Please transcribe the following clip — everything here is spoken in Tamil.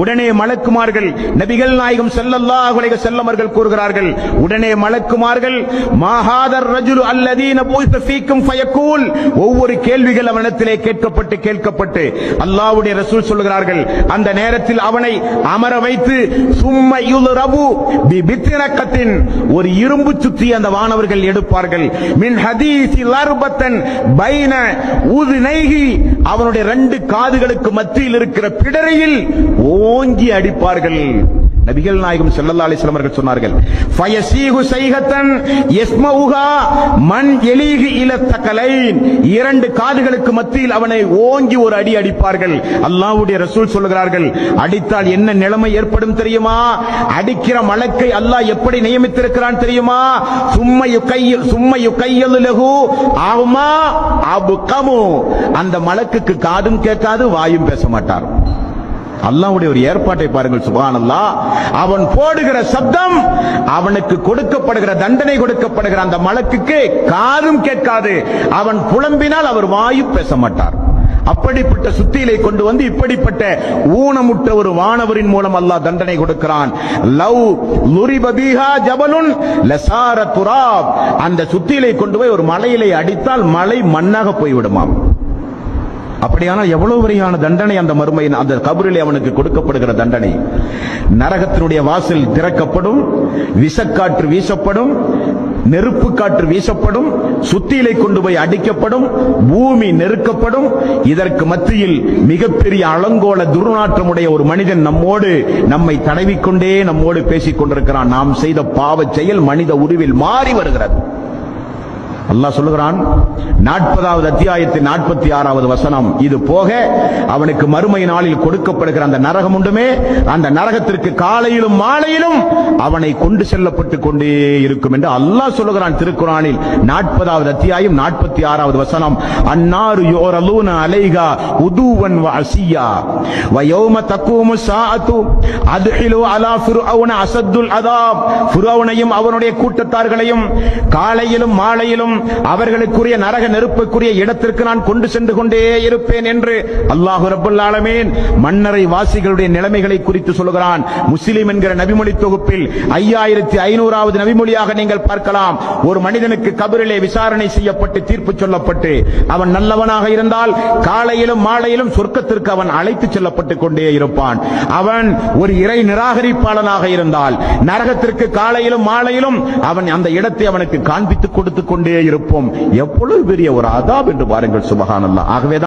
உடனே மலக்குமார்கள் நபிகள் நாயகம் செல்லல்லா உலக செல்லமர்கள் கூறுகிறார்கள் உடனே மலக்குமார்கள் மாஹாதர் ரஜுலு அல்லதீன புய்த சீக்கும் ஃபயக்கூல் ஒவ்வொரு கேள்விகள் அவனிடத்திலே கேட்கப்பட்டு கேட்கப்பட்டு அல்லாவுடைய ரசூல் சொல்கிறார்கள் அந்த நேரத்தில் அவனை அமர வைத்து சும்ம யுல்ரபு பித்திரக்கத்தின் ஒரு இரும்பு சுத்தி அந்த வானவர்கள் எடுப்பார்கள். மின் ஹதீசி லர்பத்தன் பைன உதுனைஹி அவனுடைய ரெண்டு காதுகளுக்கு மத்தியில் இருக்கிற பிடரையில் ஓங்கி அடிப்பார்கள். நபிகள் நாயகம் செல்லல்லா அலைஹி அவர்கள் சொன்னார்கள் ஃபயசீஹு சைஹத்தன் யஸ்மவுஹா மண் எலீஹி இல இரண்டு காதுகளுக்கு மத்தியில் அவனை ஓங்கி ஒரு அடி அடிப்பார்கள். அல்லாஹ்வுடைய ரசூல் சொல்லுகிறார்கள் அடித்தால் என்ன நிலைமை ஏற்படும் தெரியுமா? அடிக்கிற மலக்கை அல்லாஹ் எப்படி நியமித்திருக்கிறான் தெரியுமா? சும்மை யுகைய சும்மை யுகையலு லஹு ஆமா அபுகமு. அந்த மலக்குக்கு காதும் கேட்காது வாயும் பேச மாட்டார். அல்லாவுடைய ஒரு ஏற்பாட்டை பாருங்கள் சுபானல்லா. அவன் போடுகிற சப்தம் அவனுக்கு கொடுக்கப்படுகிற தண்டனை கொடுக்கப்படுகிற அந்த மலக்குக்கு காதும் கேட்காது. அவன் புலம்பினால் அவர் வாயு பேச மாட்டார். அப்படிப்பட்ட சுத்தியிலை கொண்டு வந்து இப்படிப்பட்ட ஊனமுட்ட ஒரு வானவரின் மூலம் அல்லாஹ் தண்டனை கொடுக்கிறான். லவ் லுரிப ஜபலுன் லசார துராப். அந்த சுத்தியிலை கொண்டு போய் ஒரு மலையிலே அடித்தால் மலை மண்ணாக போய்விடுமாம். அப்படியானால் எவ்வளவு வரையான தண்டனை அந்த மறுமையின் அந்த கபரிலே அவனுக்கு கொடுக்கப்படுகிற தண்டனை? நரகத்தினுடைய வாசல் திறக்கப்படும் விஷக்காற்று வீசப்படும் நெருப்பு காற்று வீசப்படும் சுத்தியிலை கொண்டு போய் அடிக்கப்படும் பூமி நெருக்கப்படும். இதற்கு மத்தியில் மிகப்பெரிய அலங்கோல துர்நாற்றமுடைய ஒரு மனிதன் நம்மோடு நம்மை தடவிக்கொண்டே நம்மோடு பேசிக் கொண்டிருக்கிறான் நாம் செய்த பாவச் செயல் மனித உருவில் மாறி வருகிறது. அல்லாஹ் சொல்லுகிறான் நாற்பதாவது அத்தியாயத்தின் நாற்பத்தி ஆறாவது வசனம். இது போக அவனுக்கு மறுமை நாளில் கொடுக்கப்படுகிற அந்த நரகம் உண்டுமே அந்த நரகத்திற்கு காலையிலும் மாலையிலும் அவனை கொண்டு செல்லப்பட்டு கொண்டே இருக்கும் என்று அல்லாஹ் சொல்லுகிறான் திருக்குறானில். நாற்பதாவது அத்தியாயம் நாற்பத்தி ஆறாவது வசனம். அன்னாரு யோரலூன அலைகா உதுவன் வசியா வயோம தக்குவமு சாஅத்து அதுஹிலு அலா ஃபிர்அவுன அசத்துல் அதாப். ஃபிர்அவுனையும் அவனுடைய கூட்டத்தார்களையும் காலையிலும் மாலையிலும் அவர்களுக்குரிய நரக நெருப்புக்குரிய இடத்திற்கு நான் கொண்டு சென்று கொண்டே இருப்பேன் என்று அல்லாஹு ரப்பல் மன்னரை வாசிகளுடைய நிலைமைகளை குறித்து சொல்கிறான் முஸ்லிம் என்கிற நபிமொழி தொகுப்பில் ஐயாயிரத்தி ஐநூறாவது நபிமொழியாக நீங்கள் பார்க்கலாம். ஒரு மனிதனுக்கு கபரிலே விசாரணை செய்யப்பட்டு தீர்ப்பு சொல்லப்பட்டு அவன் நல்லவனாக இருந்தால் காலையிலும் மாலையிலும் சொர்க்கத்திற்கு அவன் அழைத்து செல்லப்பட்டுக் கொண்டே இருப்பான். அவன் ஒரு இறை நிராகரிப்பாளனாக இருந்தால் நரகத்திற்கு காலையிலும் மாலையிலும் அவன் அந்த இடத்தை அவனுக்கு காண்பித்துக் கொடுத்துக் கொண்டே இருப்போம். எவ்வளவு பெரிய ஒரு அதாப் என்று பாருங்கள் சுபஹானல்லாஹ். ஆகவே